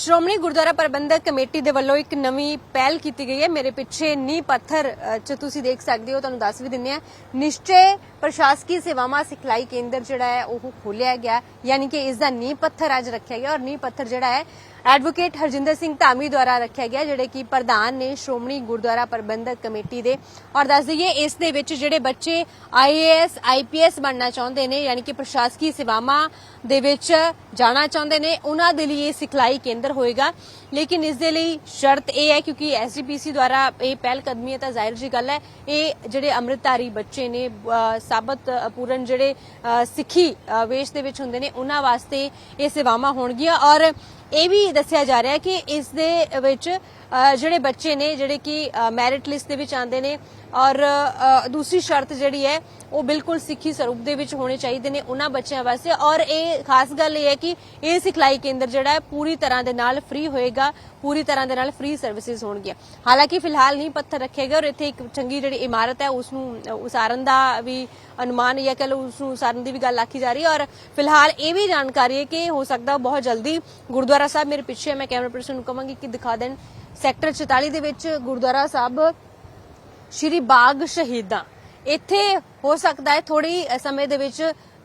ਸ਼੍ਰੋਮਣੀ ਗੁਰਦੁਆਰਾ ਪ੍ਰਬੰਧਕ committee ਦੇ ਵੱਲੋਂ ਇੱਕ ਨਵੀਂ ਪਹਿਲ ਕੀਤੀ ਗਈ ਹੈ। ਮੇਰੇ ਪਿੱਛੇ ਨੀ ਪੱਥਰ ਚ ਤੁਸੀਂ ਦੇਖ ਸਕਦੇ ਹੋ, ਤੁਹਾਨੂੰ ਦੱਸ ਵੀ ਦਿੰਨੇ ਆ ਨਿਸ਼ਚੇ ਪ੍ਰਸ਼ਾਸਕੀ ਸੇਵਾਵਾਂ ਸਿਖਲਾਈ ਕੇਂਦਰ ਜਿਹੜਾ ਹੈ, ਉਹ ਖੋਲਿਆ ਗਿਆ। ਯਾਨੀ ਕਿ ਇਸ ਦਾ ਨੀ ਪੱਥਰ ਅੱਜ ਰੱਖਿਆ ਗਿਆ ਔਰ ਨੀ ਪੱਥਰ ਜਿਹੜਾ ਹੈ ਐਡਵੋਕੇਟ ਹਰਜਿੰਦਰ ਸਿੰਘ ਧਾਮੀ ਦੁਆਰਾ ਰੱਖਿਆ ਗਿਆ ਜਿਹੜੇ ਕਿ ਪ੍ਰਧਾਨ ਨੇ ਸ਼੍ਰੋਮਣੀ ਗੁਰਦੁਆਰਾ ਪ੍ਰਬੰਧਕ ਕਮੇਟੀ ਦੇ। ਔਰ ਦੱਸ ਦਈਏ ਇਸ ਦੇ ਵਿੱਚ ਜਿਹੜੇ ਬੱਚੇ ਆਈਏਐਸ ਆਈਪੀਐਸ ਬਣਨਾ ਚਾਹੁੰਦੇ ਨੇ ਯਾਨੀ ਕਿ ਪ੍ਰਸ਼ਾਸਕੀ ਸੇਵਾਵਾਂ ਦੇ ਵਿੱਚ ਜਾਣਾ ਚਾਹੁੰਦੇ ਨੇ ਉਹਨਾਂ ਦੇ ਲਈ ਇਹ ਸਿਖਲਾਈ ਕੇਂਦਰ ਹੋਏਗਾ। ਲੇਕਿਨ ਇਸ ਦੇ ਲਈ ਸ਼ਰਤ ਇਹ ਹੈ ਕਿਉਂਕਿ ਐਸਜੀਪੀਸੀ ਦੁਆਰਾ ਇਹ ਪਹਿਲ ਕਦਮੀ ਹੈ ਤਾਂ ਜ਼ਾਹਿਰ ਜੀ ਗੱਲ ਹੈ ਇਹ ਜਿਹੜੇ ਅੰਮ੍ਰਿਤਧਾਰੀ ਬੱਚੇ ਨੇ ਅ, ਸਾਬਤ ਪੂਰਨ ਜਿਹੜੇ ਸਿੱਖੀ ਵੇਸ਼ ਦੇ ਵਿੱਚ ਹੁੰਦੇ ਨੇ ਉਹਨਾਂ ਵਾਸਤੇ ਇਹ ਸੇਵਾਵਾਂ ਹੋਣਗੀਆਂ। ਔਰ ਇਹ ਵੀ ਦੱਸਿਆ ਜਾ ਰਿਹਾ ਹੈ ਕਿ ਇਸ ਦੇ ਵਿੱਚ ਜਿਹੜੇ ਬੱਚੇ ਨੇ, ਜਿਹੜੇ ਕਿ ਮੈਰਿਟ ਲਿਸਟ ਦੇ ਵਿੱਚ ਆਉਂਦੇ ਨੇ ਔਰ ਦੂਸਰੀ ਸ਼ਰਤ ਜਿਹੜੀ ਹੈ, ਉਹ ਬਿਲਕੁਲ ਸਿੱਖੀ ਸਰੂਪ ਦੇ ਵਿੱਚ ਹੋਣੇ ਚਾਹੀਦੇ ਨੇ ਉਹਨਾਂ ਬੱਚਿਆਂ ਵਾਸਤੇ ਔਰ ਇਹ ਖਾਸ ਗੱਲ ਇਹ ਹੈ ਕਿ ਇਹ ਸਿਖਲਾਈ ਕੇਂਦਰ ਜਿਹੜਾ ਹੈ, ਪੂਰੀ ਤਰ੍ਹਾਂ ਦੇ ਨਾਲ ਫ੍ਰੀ ਹੋਏਗਾ, ਪੂਰੀ ਤਰ੍ਹਾਂ ਦੇ ਨਾਲ ਫ੍ਰੀ ਸਰਵਿਸਿਜ਼ ਹੋਣਗੀਆਂ। ਹਾਲਾਂਕਿ ਫਿਲਹਾਲ ਨਹੀਂ ਪੱਥਰ ਰੱਖੇ ਗਏ ਔਰ ਇੱਥੇ ਇੱਕ ਚੰਗੀ ਜਿਹੜੀ ਇਮਾਰਤ ਹੈ ਉਸ ਨੂੰ ਉਸਾਰਨ ਦਾ ਵੀ ਅਨੁਮਾਨ ਜਾਂ ਕਹ ਲਓ ਉਸ ਨੂੰ ਉਸਾਰਨ ਦੀ ਵੀ ਗੱਲ ਆਖੀ ਜਾ ਰਹੀ ਹੈ ਔਰ ਫਿਲਹਾਲ ਇਹ ਵੀ ਜਾਣਕਾਰੀ ਹੈ ਕਿ ਹੋ ਸਕਦਾ ਬਹੁਤ ਜਲਦੀ ਗੁਰਦੁਆਰਾ ਸਾਹਿਬ ਮੇਰੇ ਪਿੱਛੇ ਮੈਂ ਕੈਮਰਾ ਪਰਸਨ ਨੂੰ ਕਹਾਂਗੀ ਕਿ ਦਿਖਾ ਦੇਣ। ਸੈਕਟਰ 44 ਦੇ ਵਿੱਚ ਗੁਰਦੁਆਰਾ ਸਾਹਿਬ, ਸ਼੍ਰੀ ਬਾਗ ਸ਼ਹੀਦਾਂ। ਇੱਥੇ ਹੋ ਸਕਦਾ ਹੈ ਥੋੜੀ ਸਮੇਂ ਦੇ ਵਿੱਚ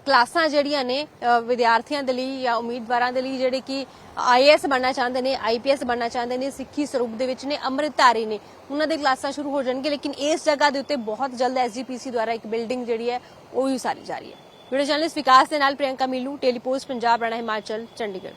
ਕਲਾਸਾਂ ਜਿਹੜੀਆਂ ਨੇ ਵਿਦਿਆਰਥੀਆਂ ਦੇ ਲਈ ਜਾਂ ਉਮੀਦਵਾਰਾਂ ਦੇ ਲਈ ਜਿਹੜੇ ਕਿ ਆਈਏਐਸ ਬਣਨਾ ਚਾਹੁੰਦੇ ਨੇ ਆਈਪੀਐਸ ਬਣਨਾ ਚਾਹੁੰਦੇ ਨੇ, ਸਿੱਖੀ ਸਰੂਪ ਦੇ ਵਿੱਚ ਨੇ ਅੰਮ੍ਰਿਤਧਾਰੀ ਨੇ। ਉਹਨਾਂ ਦੇ ਕਲਾਸਾਂ ਸ਼ੁਰੂ ਹੋ ਜਾਣਗੇ, ਲੇਕਿਨ ਇਸ ਜਗ੍ਹਾ ਦੇ ਉੱਤੇ ਬਹੁਤ ਜਲਦ ਐਸਜੀਪੀਸੀ ਦੁਆਰਾ ਇੱਕ ਬਿਲਡਿੰਗ ਜਿਹੜੀ ਹੈ, ਉਹ ਵੀ ਉਸਾਰੀ ਜਾ ਰਹੀ ਹੈ। ਵੀਡੀਓ ਜਰਨਲਿਸਟ ਵਿਕਾਸ ਦੇ ਨਾਲ ਪ੍ਰਿਯੰਕਾ ਮੀਲੂ, ਟੈਲੀਪੋਸਟ ਪੰਜਾਬ, ਰਾਣਾ ਹਿਮਾਚਲ, ਚੰਡੀਗੜ੍ਹ।